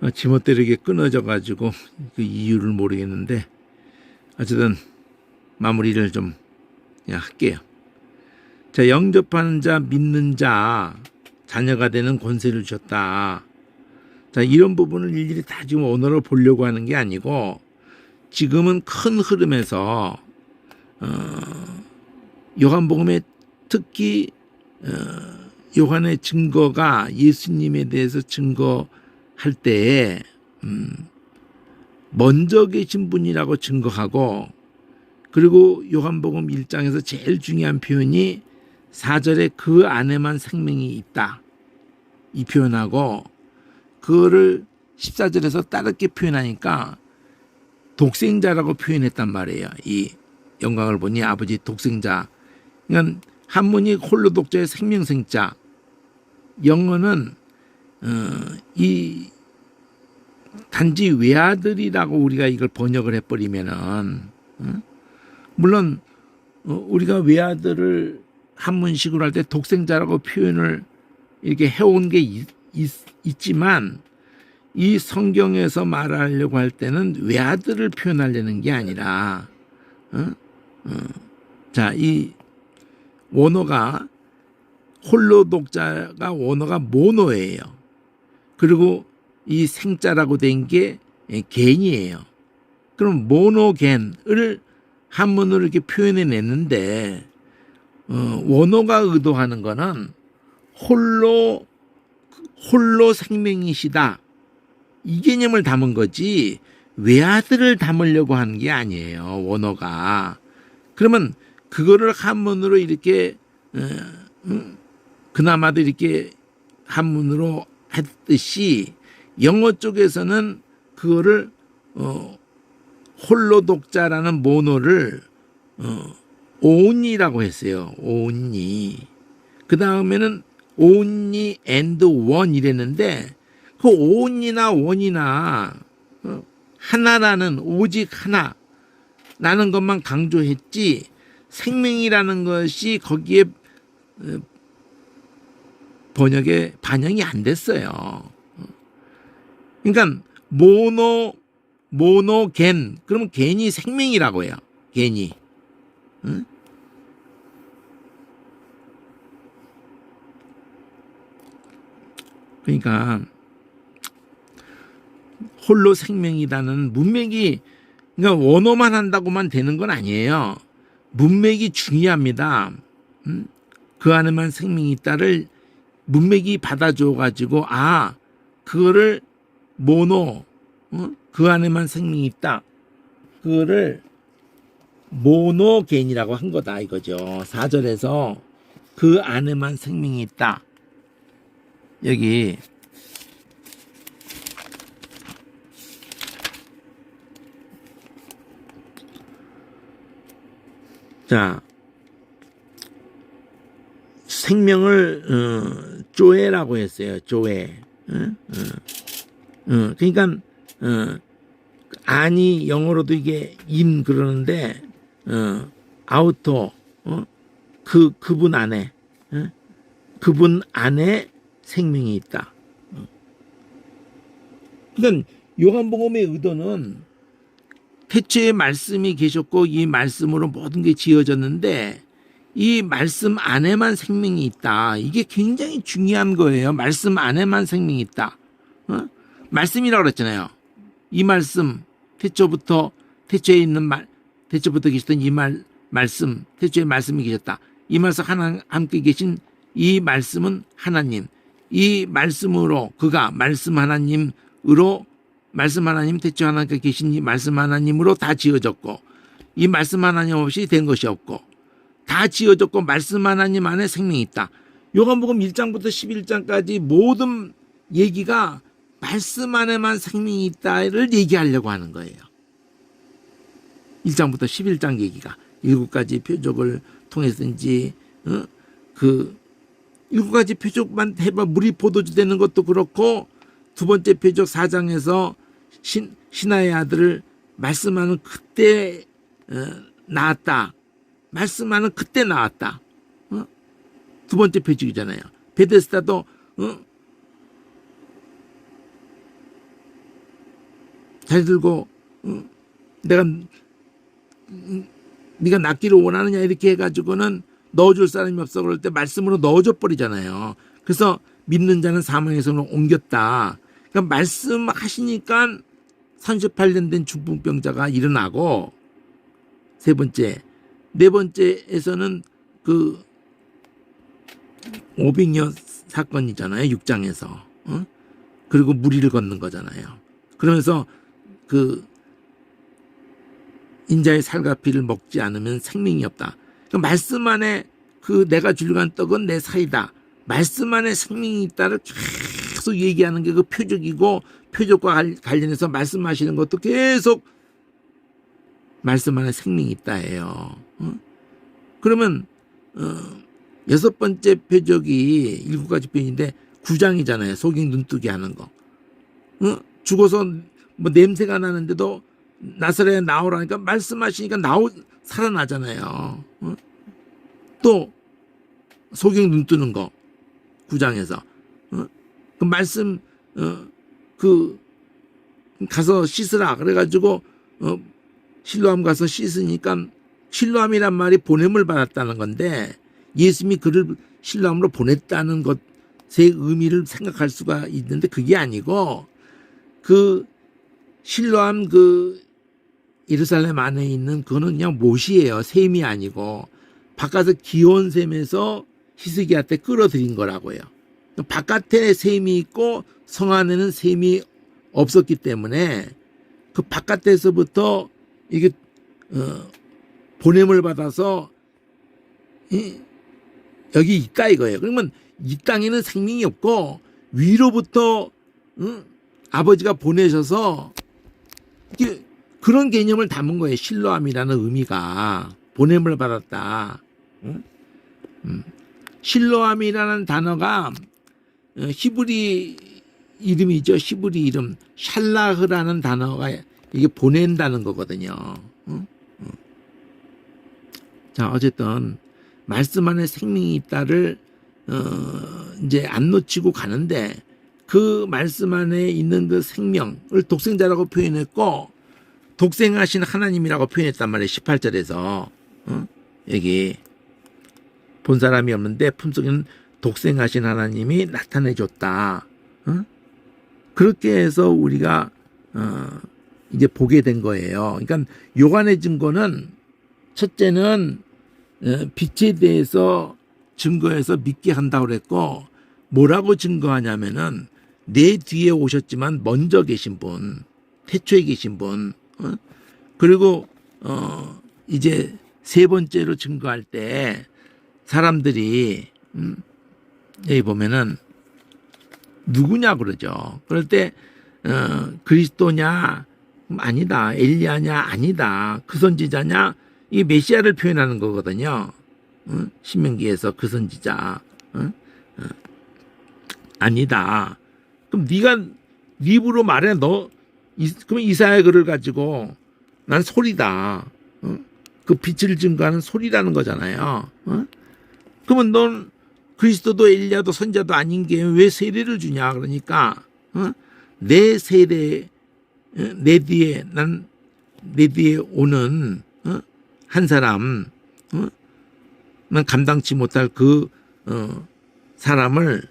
어, 지멋대로게 끊어져 가지고 그 이유를 모르겠는데 어쨌든 마무리를 좀 할게요. 자 영접하는 자 믿는 자 자녀가 되는 권세를 주셨다. 자 이런 부분을 일일이 다 지금 언어로 보려고 하는 게 아니고 지금은 큰 흐름에서 어, 요한복음의 특히 어, 요한의 증거가 예수님에 대해서 증거 할 때에 음, 먼저 계신 분이라고 증거하고 그리고 요한복음 1장에서 제일 중요한 표현이 4절에 그 안에만 생명이 있다. 이 표현하고 그거를 14절에서 따르게 표현하니까 독생자라고 표현했단 말이에요. 이 영광을 보니 아버지 독생자. 그러니까 한문이 홀로 독자의 생명생자. 영어는 어, 이 단지 외아들이라고 우리가 이걸 번역을 해버리면은 어? 물론 어, 우리가 외아들을 한문식으로 할 때 독생자라고 표현을 이렇게 해온 게 있, 있, 지만이 성경에서 말하려고 할 때는 외아들을 표현하려는 게 아니라 어? 어. 자, 이 원어가 홀로 독자가 원어가 모노예요. 그리고 이 생자라고 된 게 겐이에요. 그럼 모노겐을 한문으로 이렇게 표현해 냈는데 어, 원어가 의도하는 거는 홀로 홀로 생명이시다 이 개념을 담은 거지 외아들을 담으려고 하는 게 아니에요 원어가 그러면 그거를 한문으로 이렇게 어, 음, 그나마도 이렇게 한문으로 했듯이 영어 쪽에서는 그거를 어, 홀로 독자라는 모노를 어, 온이라고 했어요. 온이. 그 다음에는 온이 앤드 원 이랬는데 그 온이나 원이나 어, 하나라는 오직 하나 라는 것만 강조했지 생명이라는 것이 거기에 어, 번역에 반영이 안 됐어요. 그러니까 모노 모노겐 그러면 겐이 생명이라고 해요. 겐이. 응? 그러니까 홀로 생명이라는 문맥이 그러니까 원어만 한다고만 되는 건 아니에요. 문맥이 중요합니다. 음? 그 안에만 생명이 있다를 문맥이 받아줘 가지고 아 그거를 모노 어? 그 안에만 생명이 있다. 그거를 모노겐이라고 한 거다 이거죠. 4절에서 그 안에만 생명이 있다. 여기 자 생명을 어, 조에라고 했어요. 조에. 어? 어. 어, 그러니까 어, 아니 영어로도 이게 인 그러는데 어, 아우터 어? 그 그분 안에 어? 그분 안에 생명이 있다. 어. 그러니까 요한복음의 의도는 태초에 말씀이 계셨고 이 말씀으로 모든 게 지어졌는데 이 말씀 안에만 생명이 있다. 이게 굉장히 중요한 거예요. 말씀 안에만 생명이 있다. 어? 말씀이라고 그랬잖아요. 이 말씀 태초부터 태초에 있는 말 태초부터 계시던 이 말 말씀 태초에 말씀이 계셨다. 이 말씀 하나 함께 계신 이 말씀은 하나님. 이 말씀으로 그가 말씀 하나님으로 말씀 하나님 태초 하나님께 계신 이 말씀 하나님으로 다 지어졌고 이 말씀 하나님 없이 된 것이 없고 다 지어졌고 말씀 하나님 안에 생명이 있다. 요한복음 1장부터 11장까지 모든 얘기가 말씀 안에만 생명이 있다를 얘기하려고 하는 거예요. 1장부터 11장 얘기가 일곱 가지 표적을 통해서인지 어? 그 일곱 가지 표적만 해봐 물이 포도주 되는 것도 그렇고 두 번째 표적 4장에서 신, 신하의 아들을 말씀하는 그때 어, 나왔다. 말씀하는 그때 나왔다. 어? 두 번째 표적이잖아요. 베데스다도 어? 잘 들고 어, 내가 음, 네가 낫기를 원하느냐 이렇게 해가지고는 넣어줄 사람이 없어 그럴 때 말씀으로 넣어줘 버리잖아요. 그래서 믿는 자는 사망에서는 옮겼다. 그러니까 말씀하시니까 38년 된 중풍병자가 일어나고 세 번째 네 번째에서는 그 오병이어 사건이잖아요. 6장에서. 어? 그리고 무리를 걷는 거잖아요. 그러면서 그 인자의 살과 피를 먹지 않으면 생명이 없다. 그 말씀 안에 그 내가 한 떡은 내 살이다. 말씀 안에 생명이 있다를 계속 얘기하는 게 그 표적이고 표적과 관- 관련해서 말씀하시는 것도 계속 말씀 안에 생명이 있다예요. 어? 그러면 어, 여섯 번째 표적이 일곱 가지 표현인데 구장이잖아요. 속이 눈뜨게 하는 거. 어? 죽어서 뭐 냄새가 나는데도 나사렛에 나오라니까 말씀하시니까 나오 살아나잖아요. 어? 또 소경 눈 뜨는 거 구장에서 어? 그 말씀 어, 그 가서 씻으라 그래가지고 어, 실로암 가서 씻으니까 실로암이란 말이 보냄을 받았다는 건데 예수님이 그를 실로암으로 보냈다는 것의 의미를 생각할 수가 있는데 그게 아니고 그 실로암 그 예루살렘 안에 있는 그거는 그냥 못이에요. 셈이 아니고 바깥에 기온 셈에서 히스기야한테 끌어들인 거라고요. 바깥에 셈이 있고 성 안에는 셈이 없었기 때문에 그 바깥에서부터 이게 어, 보냄을 받아서 이, 여기 있다 이거예요. 그러면 이 땅에는 생명이 없고 위로부터 응? 아버지가 보내셔서 그런 개념을 담은 거예요. 실로암이라는 의미가 보냄을 받았다. 응? 음. 실로암이라는 단어가 어, 히브리 이름이죠. 히브리 이름 샬라흐라는 단어가 이게 보낸다는 거거든요. 응? 응. 자 어쨌든 말씀 안에 생명이 있다를 어, 이제 안 놓치고 가는데 그 말씀 안에 있는 그 생명을 독생자라고 표현했고 독생하신 하나님이라고 표현했단 말이에요. 18절에서 어? 여기 본 사람이 없는데 품속에는 독생하신 하나님이 나타내 줬다. 어? 그렇게 해서 우리가 어, 이제 보게 된 거예요. 그러니까 요한의 증거는 첫째는 어, 빛에 대해서 증거해서 믿게 한다고 그랬고 뭐라고 증거하냐면은 내 뒤에 오셨지만 먼저 계신 분, 태초에 계신 분, 어? 그리고 어 이제 세 번째로 증거할 때 사람들이 음, 여기 보면은 누구냐 그러죠. 그럴 때 어, 그리스도냐? 음, 아니다. 엘리야냐? 아니다. 그 선지자냐 이 메시아를 표현하는 거거든요. 어? 신명기에서 그 선지자 어? 어. 아니다. 그럼 네가 네 입으로 말해 너 이, 그럼 이사야 글을 가지고 난 소리다. 어? 그 빛을 증거하는 소리라는 거잖아요. 어? 그러면 넌 그리스도도 엘리야도 선자도 아닌 게 왜 세례를 주냐 그러니까 어? 내 세례 어? 내 뒤에 난 내 뒤에 오는 어? 한 사람 어? 난 감당치 못할 그 어, 사람을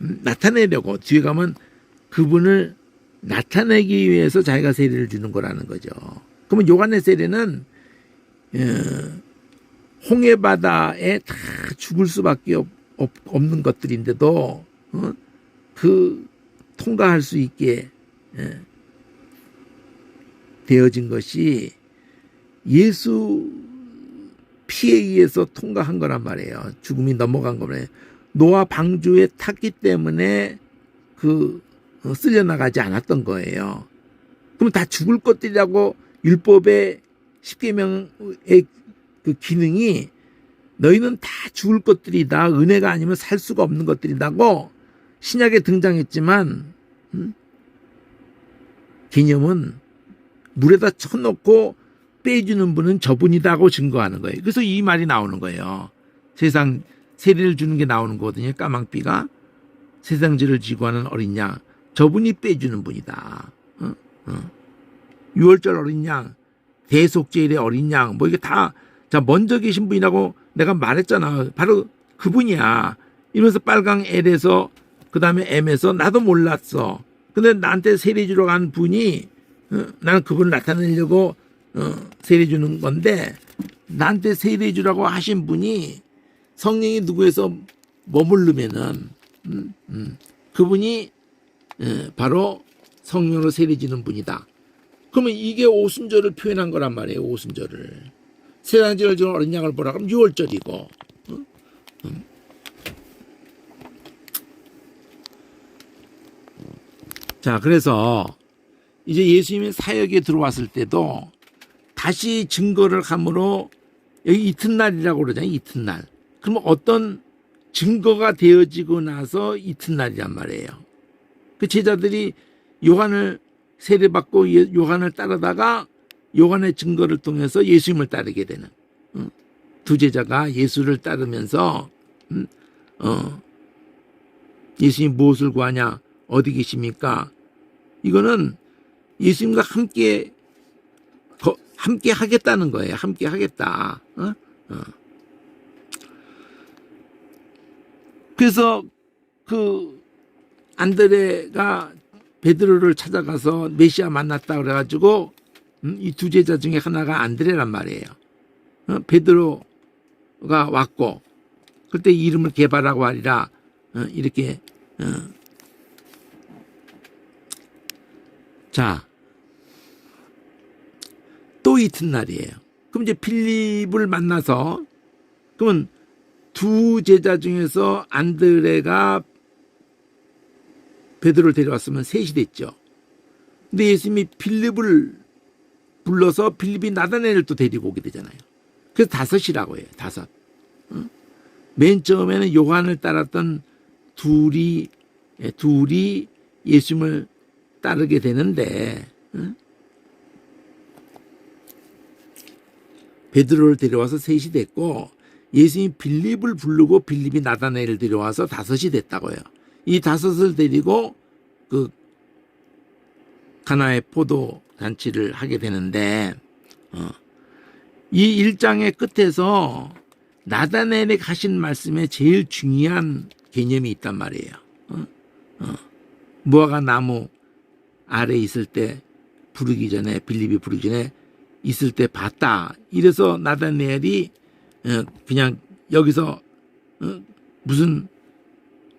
음, 나타내려고 뒤에 가면 그분을 나타내기 위해서 자기가 세례를 주는 거라는 거죠. 그러면 요한의 세례는 어, 홍해 바다에 다 죽을 수밖에 없, 없, 없는 것들인데도 어? 그 통과할 수 있게 예, 되어진 것이 예수 피에 의해서 통과한 거란 말이에요. 죽음이 넘어간 거래. 노아 방주에 탔기 때문에 그 어, 쓸려 나가지 않았던 거예요. 그럼 다 죽을 것들이라고 율법의 십계명의 그 기능이 너희는 다 죽을 것들이다. 은혜가 아니면 살 수가 없는 것들이다고 신약에 등장했지만 음? 개념은 물에다 쳐놓고 빼주는 분은 저분이다고 증거하는 거예요. 그래서 이 말이 나오는 거예요. 세상 세례를 주는 게 나오는 거거든요. 까망비가 세상지를 지고 하는 어린 양 저분이 빼주는 분이다. 어? 어. 유월절 어린 양, 대속제일의 어린 양, 뭐 이게 다, 자, 먼저 계신 분이라고 내가 말했잖아. 바로 그분이야. 이러면서 빨강 L에서, 그 다음에 M에서 나도 몰랐어. 근데 나한테 세례 주러 간 분이, 어, 나는 그분을 나타내려고, 어, 세례 주는 건데, 나한테 세례 주라고 하신 분이 성령이 누구에서 머무르면은, 음, 음, 그분이, 예, 바로 성령으로 세례 지는 분이다. 그러면 이게 오순절을 표현한 거란 말이에요. 오순절을. 세상지를 주는 어린 양을 보라 그러면 6월절이고. 응? 응. 자, 그래서 이제 예수님이 사역에 들어왔을 때도 다시 증거를 함으로 여기 이튿날이라고 그러잖아요. 이튿날. 그러면 어떤 증거가 되어지고 나서 이튿날이란 말이에요. 그 제자들이 요한을 세례받고 예- 요한을 따르다가 요한의 증거를 통해서 예수님을 따르게 되는 어? 두 제자가 예수를 따르면서 음, 어, 예수님 무엇을 구하냐 어디 계십니까 이거는 예수님과 함께 거- 함께 하겠다는 거예요 함께 하겠다 어? 어. 그래서 그 안드레가 베드로를 찾아가서 메시아 만났다 그래가지고 음, 이두 제자 중에 하나가 안드레란 말이에요. 어, 베드로가 왔고 그때 이름을 개발하고 하리라 어, 이렇게 어. 자. 또 이튿날이에요. 그럼 이제 필립을 만나서 그러면 두 제자 중에서 안드레가 베드로를 데려왔으면 셋이 됐죠. 근데 예수님이 빌립을 불러서 빌립이 나다네를 또 데리고 오게 되잖아요. 그래서 다섯이라고 해요. 다섯. 어? 맨 처음에는 요한을 따랐던 둘이 예, 둘이 예수님을 따르게 되는데 어? 베드로를 데려와서 셋이 됐고 예수님이 빌립을 부르고 빌립이 나다네를 데려와서 다섯이 됐다고요. 이 다섯을 데리고 그 가나의 포도 잔치를 하게 되는데 어, 이 일장의 끝에서 나다넬에 하신 말씀에 제일 중요한 개념이 있단 말이에요. 어? 어. 무화과 나무 아래 있을 때 부르기 전에 빌립이 부르기 전에 있을 때 봤다. 이래서 나다넬이 어, 그냥 여기서 어, 무슨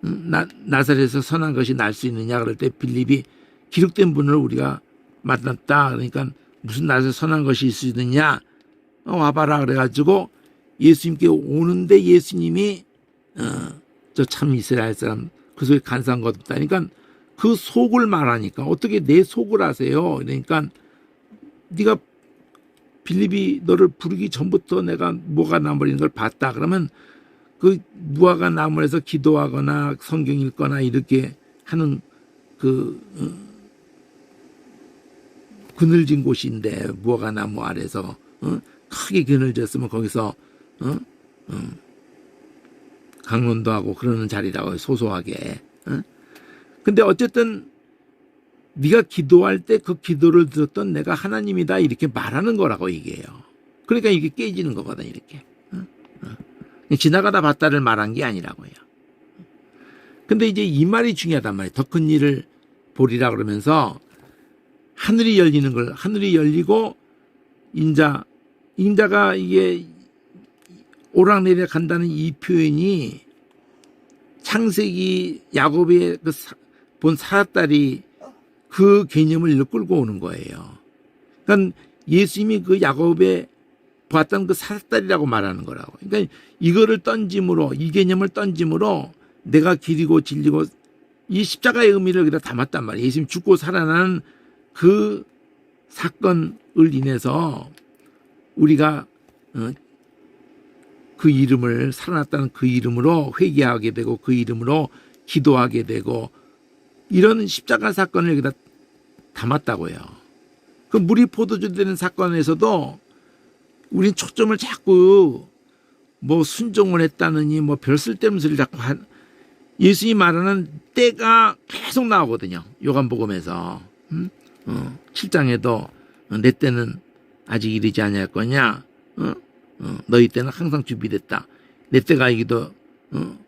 음, 나, 나사렛에서 선한 것이 날 수 있느냐 그럴 때 빌립이 기록된 분을 우리가 만났다. 그러니까 무슨 나사렛에 선한 것이 있을 수 있느냐? 어, 와봐라. 그래가지고 예수님께 오는데 예수님이 어, 저 참 이스라엘 사람 그 속에 간사한 것 없다니까 그 속을 말하니까 어떻게 내 속을 아세요? 그러니까 네가 빌립이 너를 부르기 전부터 내가 뭐가 나버리는 걸 봤다 그러면 그 무화과 나무에서 기도하거나 성경 읽거나 이렇게 하는 그 어, 그늘진 곳인데 무화과 나무 아래서 어? 크게 그늘졌으면 거기서 어? 어. 강론도 하고 그러는 자리라고 소소하게. 어? 근데 어쨌든 네가 기도할 때 그 기도를 들었던 내가 하나님이다 이렇게 말하는 거라고 이게요. 그러니까 이게 깨지는 거거든 이렇게. 어? 어. 지나가다 봤다를 말한 게 아니라고요. 근데 이제 이 말이 중요하단 말이에요. 더 큰 일을 보리라 그러면서 하늘이 열리는 걸 하늘이 열리고 인자 인자가 이게 오락내려 간다는 이 표현이 창세기 야곱의 그 본 사딸이 그 개념을 끌고 오는 거예요. 그러니까 예수님이 그 야곱의 봤던 그 사딸이라고 말하는 거라고. 그러니까 이거를 던짐으로 이 개념을 던짐으로 내가 길이고 진리고 이 십자가의 의미를 여기다 담았단 말이에요. 예수님 죽고 살아나는 그 사건을 인해서 우리가 어, 그 이름을 살아났다는 그 이름으로 회개하게 되고 그 이름으로 기도하게 되고 이런 십자가 사건을 여기다 담았다고요. 그 물이 포도주 되는 사건에서도 우린 초점을 자꾸 뭐 순종을 했다느니 뭐 별 쓸데없는 자꾸 한 예수님이 말하는 때가 계속 나오거든요. 요한복음에서 음? 어, 7장에도 어, 내 때는 아직 이르지 아니했거냐? 어? 어, 너희 때는 항상 준비됐다. 내 때가 이기도 어,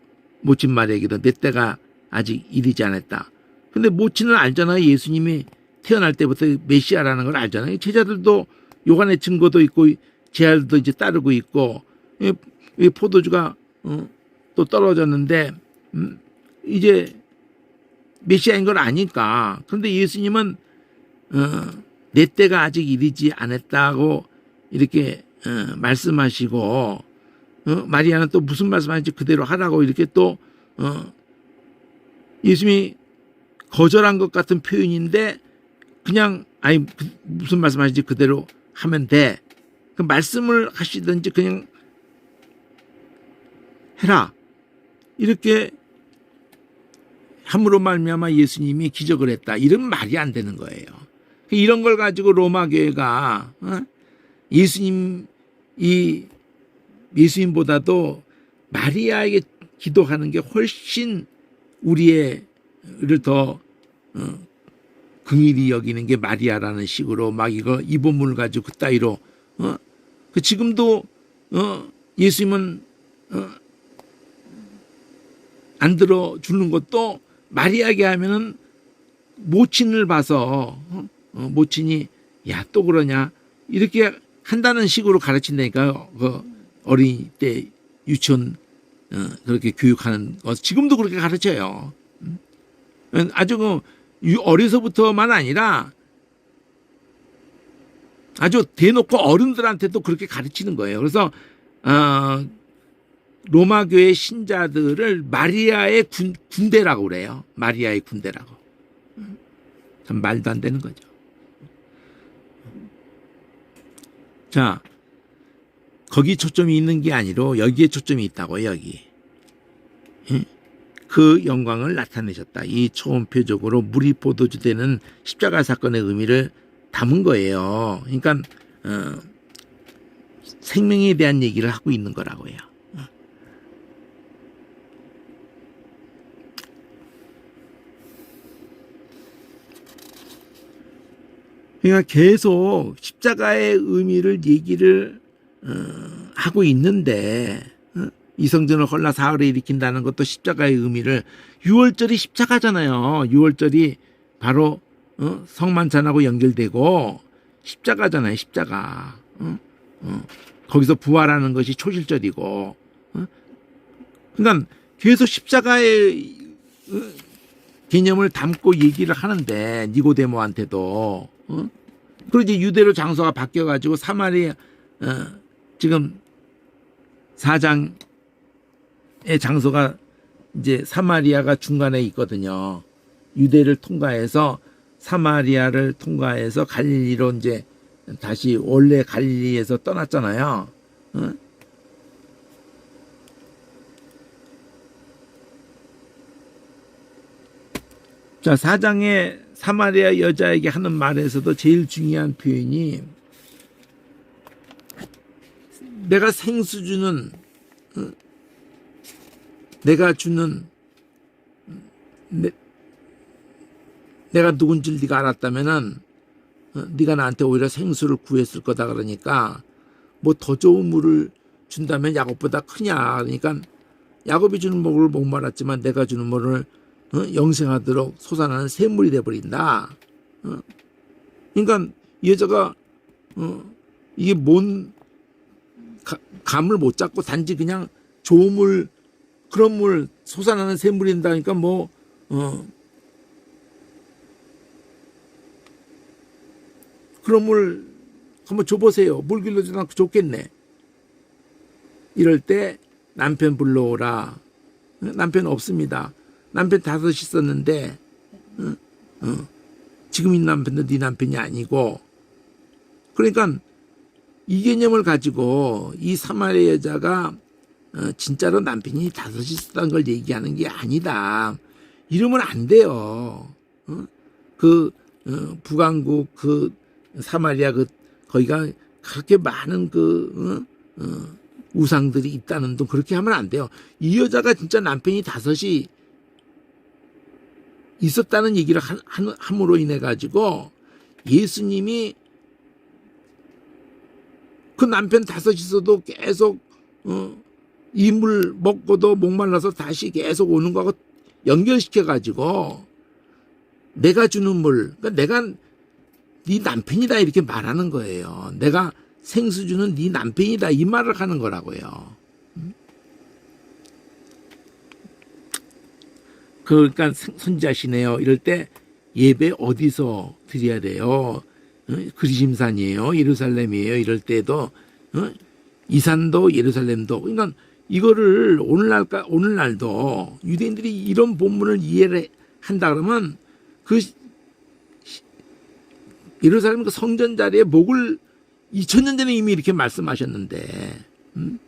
모친 말에기도 내 때가 아직 이르지 않았다. 근데 모친은 알잖아요. 예수님이 태어날 때부터 메시아라는 걸 알잖아요. 제자들도 요한의 증거도 있고 제자들도 이제 따르고 있고 이, 이 포도주가 어, 또 떨어졌는데 음, 이제 메시아인 걸 아니까. 그런데 예수님은 어, 내 때가 아직 이르지 않았다고 이렇게 어, 말씀하시고 어, 마리아는 또 무슨 말씀하는지 그대로 하라고 이렇게 또 어, 예수님이 거절한 것 같은 표현인데 그냥 아니 그- 무슨 말씀하시지 그대로 하면 돼. 그 말씀을 하시든지 그냥 해라. 이렇게 함으로 말미암아 예수님이 기적을 했다. 이런 말이 안 되는 거예요. 이런 걸 가지고 로마 교회가 어? 예수님 이 예수님보다도 마리아에게 기도하는 게 훨씬 우리의를 더 어, 긍일이 여기는 게 마리아라는 식으로 막 이거 이 본문을 가지고 그 따위로 어? 그 지금도 어? 예수님은 어? 안 들어 주는 것도 마리아에게 하면은 모친을 봐서 어? 어, 모친이 야 또 그러냐 이렇게 한다는 식으로 가르친다니까요. 그 어린이 때 유치원 어, 그렇게 교육하는 것 지금도 그렇게 가르쳐요. 음? 아주 그 유- 어려서부터만 아니라 아주 대놓고 어른들한테도 그렇게 가르치는 거예요. 그래서 어, 로마 교회 신자들을 마리아의 군, 군대라고 그래요. 마리아의 군대라고. 참 말도 안 되는 거죠. 자, 거기 초점이 있는 게 아니로 여기에 초점이 있다고 여기. 예? 그 영광을 나타내셨다. 이 초음표적으로 물이 포도주 되는 십자가 사건의 의미를 담은 거예요. 그러니까 어, 생명에 대한 얘기를 하고 있는 거라고요. 그러니까 계속 십자가의 의미를 얘기를 어, 하고 있는데 어? 이성전을 헐라 사흘에 일으킨다는 것도 십자가의 의미를 6월절이 십자가잖아요. 6월절이 바로 어? 성만찬하고 연결되고 십자가잖아요. 십자가. 어? 어. 거기서 부활하는 것이 초실절이고. 어? 그러니까 계속 십자가의 어, 개념을 담고 얘기를 하는데 니고데모한테도 어? 그리고 이제 유대로 장소가 바뀌어가지고 사마리아 어, 지금 사장의 장소가 이제 사마리아가 중간에 있거든요. 유대를 통과해서 사마리아를 통과해서 갈릴리로 이제 다시 원래 갈릴리에서 떠났잖아요. 어? 자, 사장의 사마리아 여자에게 하는 말에서도 제일 중요한 표현이 내가 생수 주는 어, 내가 주는 내, 내가 누군지를 네가 알았다면은 어, 네가 나한테 오히려 생수를 구했을 거다 그러니까 뭐 더 좋은 물을 준다면 야곱보다 크냐 그러니까 야곱이 주는 물을 못 말았지만 내가 주는 물을 어? 영생하도록 솟아나는 샘물이 돼버린다. 어? 그러니까 이 여자가 어? 이게 뭔 가- 감을 못 잡고 단지 그냥 좋은 물 그런 물 솟아나는 샘물인다니까 뭐 어, 그런 물 한번 줘보세요. 물 길러주나 좋겠네. 이럴 때 남편 불러오라. 어? 남편 없습니다. 남편 다섯 있었는데 어, 어. 지금 있는 남편도 네 남편이 아니고 그러니까 이 개념을 가지고 이 사마리아 여자가 어, 진짜로 남편이 다섯 있었다는 걸 얘기하는 게 아니다. 이러면 안 돼요. 어? 그 어, 북왕국 그 사마리아 그 거기가 그렇게 많은 그 어? 어, 우상들이 있다는 둥 그렇게 하면 안 돼요. 이 여자가 진짜 남편이 다섯이 있었다는 얘기를 한- 한- 함으로 인해 가지고 예수님이 그 남편 다섯이서도 계속 어, 이 물 먹고도 목말라서 다시 계속 오는 거하고 연결시켜 가지고 내가 주는 물, 그러니까 내가 네 남편이다 이렇게 말하는 거예요. 내가 생수 주는 네 남편이다 이 말을 하는 거라고요. 음? 그러니까 선자시네요. 이럴 때 예배 어디서 드려야 돼요? 어? 그리심산이에요. 예루살렘이에요. 이럴 때도 어? 이산도 예루살렘도 그러니까 이거를 오늘날까 오늘날도 유대인들이 이런 본문을 이해를 한다 그러면 그 시- 예루살렘 그 성전 자리에 목을 2000년 전에 이미 이렇게 말씀하셨는데 음?